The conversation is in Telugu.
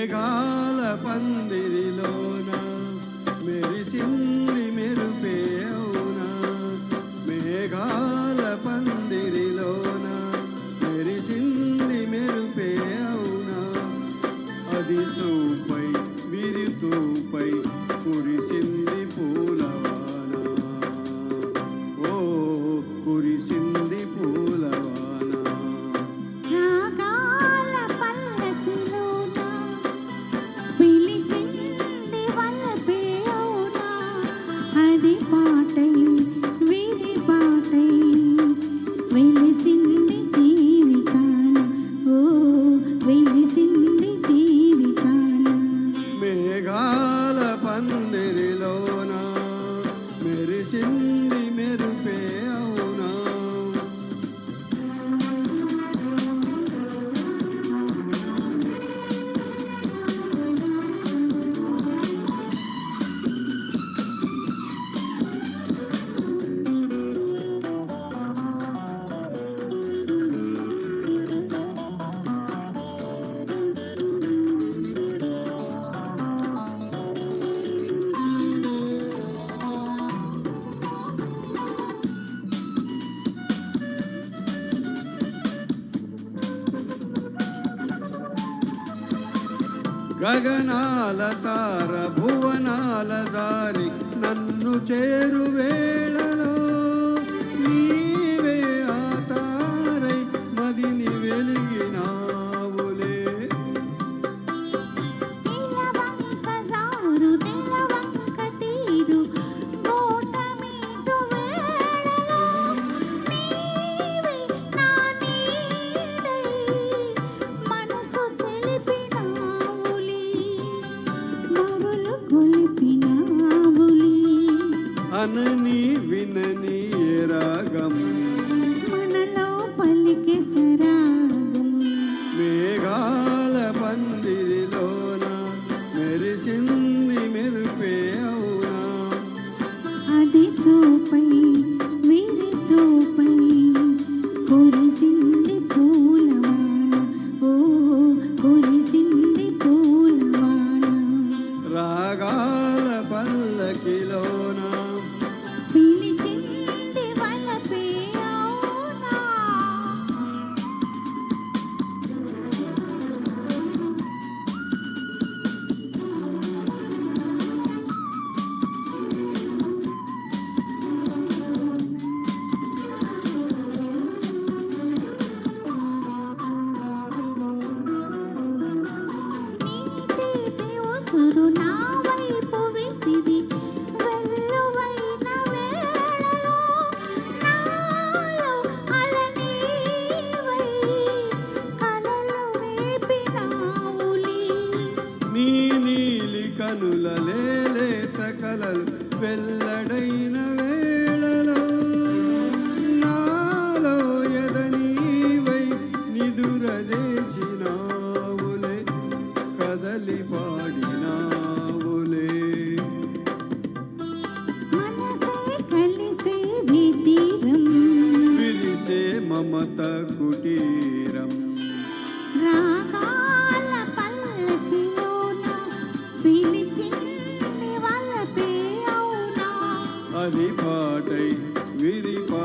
మేఘాల పందిరిలోన మెరిసింది మెరుపేవునా మేఘాల Bye. గగనాల తార భువనాల జారి నన్ను చేరువే. Tí 味 వెల్లడైన వేళలో నాలో ఎదనీవై నిదురలేచినావులే కదలి పాడినావులే. విరిసే మమత కుటీరం. రాగా Vadipate, Vidipate.